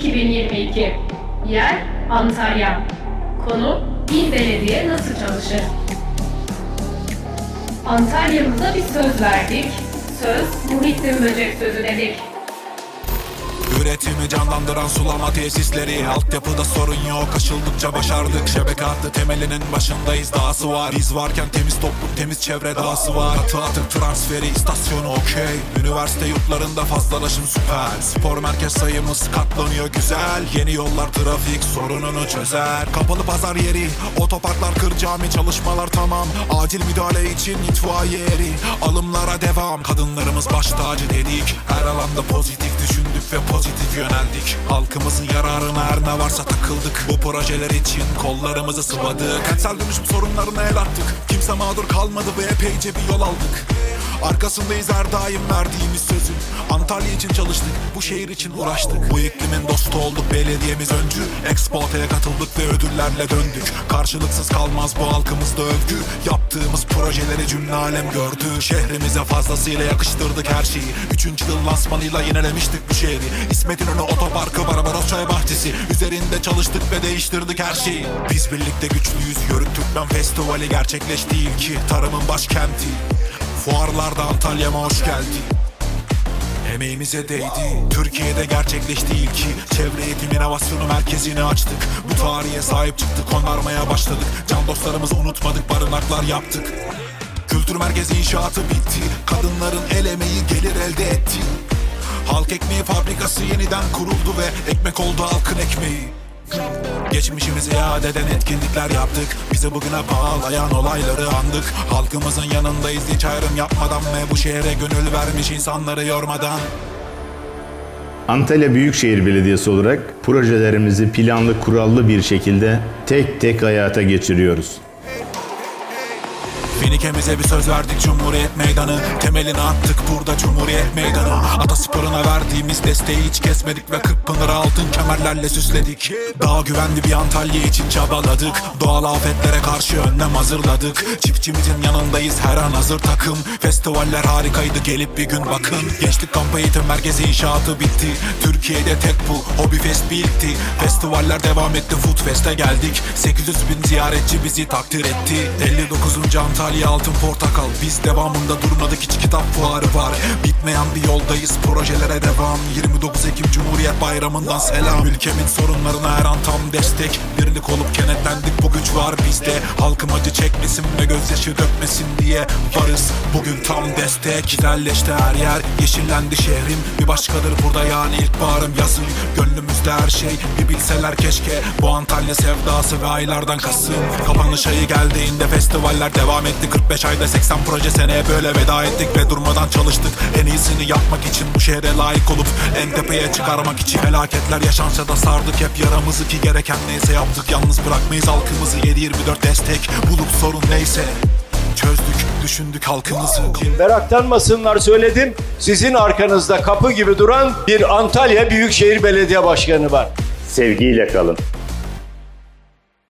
2022 Yer Antalya Konu İl Belediye nasıl çalışır? Antalya'mıza bir söz verdik. Söz Muhittin Böcek sözü dedik. Üretimi canlandıran sulama tesisleri. Altyapıda sorun yok aşıldıkça başardık. Şebeke hattı temelinin başındayız. Dahası var. Biz varken temiz toplum temiz çevre dahası var. Katı atık transferi istasyonu okey. Üniversite yurtlarında fazlalaşım süper. Spor merkez sayımız katlanıyor güzel. Yeni yollar trafik sorununu çözer. Kapalı pazar yeri otoparklar kır cami çalışmalar tamam. Acil müdahale için itfaiye eri Alımlara devam. Kadınlarımız baş tacı dedik. Her alanda pozitif düşündük ve pozitif yöneldik. Halkımızın yararına her ne varsa takıldık. Bu projeler için kollarımızı sıvadık. Kentsel dönüşüm sorunlarına el attık. Kimse mağdur kalmadı ve epeyce bir yol aldık Arkasındayız her daim verdiğimiz sözün. Antalya için çalıştık, bu şehir için uğraştık. Bu iklimin dostu olduk, belediyemiz öncü. Expo'ya katıldık ve ödüllerle döndük. Karşılıksız kalmaz bu halkımızda övgü. Yaptığımız projeleri cümle alem gördü. Şehrimize fazlasıyla yakıştırdık her şeyi. Üçüncü yıl lansmanıyla yinelemiştik bu şehri. İsmet İnönü otoparkı, Barbaros Çay Bahçesi. Üzerinde çalıştık ve değiştirdik her şeyi. Biz birlikte güçlüyüz, Yörük Türkmen Festivali gerçekleşti ilki. Tarımın başkenti Fuarlarda Antalya'ma hoş geldin. Emeğimize değdi Türkiye'de gerçekleşti ilki. Çevre eğitim inovasyonu merkezini açtık. Bu tarihe sahip çıktık onarmaya başladık. Can dostlarımızı unutmadık barınaklar yaptık. Kültür merkezi inşaatı bitti. Kadınların el emeği gelir elde etti. Halk ekmeği fabrikası yeniden kuruldu ve ekmek oldu halkın ekmeği Geçmişimizi yad eden etkinlikler yaptık. Bizi bugüne bağlayan olayları andık. Halkımızın yanındayız hiç ayrım yapmadan Ve bu şehre gönül vermiş insanları yormadan. Antalya Büyükşehir Belediyesi olarak projelerimizi planlı kurallı bir şekilde tek tek hayata geçiriyoruz. Finikemize bir söz verdik Cumhuriyet Meydanı. Temelini attık burada Cumhuriyet Meydanı. Atasporuna verdiğimiz desteği hiç kesmedik Ve Kırkpınar'ı altın kemerlerle süsledik. Daha güvenli bir Antalya için çabaladık. Doğal afetlere karşı önlem hazırladık. Çiftçimizin yanındayız her an hazır takım. Festivaller harikaydı gelip bir gün bakın. Gençlik kamp eğitim merkezi inşaatı bitti. Türkiye'de tek bu Hobby Fest bitti Festivaller devam etti Food Fest'e geldik. 800 bin ziyaretçi bizi takdir etti. 59. Antalya Altın Portakal. Biz devamında durmadık hiç kitap fuarı var. Bitmeyen bir yoldayız projelere devam. 29 Ekim Cumhuriyet Bayramı'ndan selam. Ülkemin sorunlarına her an tam destek. Birlik olup kenetlendik bu güç var bizde. Halkım acı çekmesin ve gözyaşı dökmesin diye Varız. Bugün tam destek. Güzelleşti her yer yeşillendi şehrim. Bir başkadır burada yani ilkbaharım. Yazın Gönlümüzde her şey bir bilseler keşke. Bu Antalya sevdası ve aylardan Kasım Kapanış ayı geldiğinde festivaller devam etti. 45 ayda 80 proje seneye böyle veda ettik Ve durmadan çalıştık. En iyisini yapmak için Bu şehre layık olup en tepeye çıkarmak için Felaketler yaşansa da sardık hep yaramızı ki gereken neyse yaptık. Yalnız bırakmayız halkımızı. 7-24 destek Bulup sorun neyse Çözdük, düşündük halkımızı Meraklanmasınlar söyledim. Sizin arkanızda kapı gibi duran bir Antalya Büyükşehir Belediye Başkanı var. Sevgiyle kalın.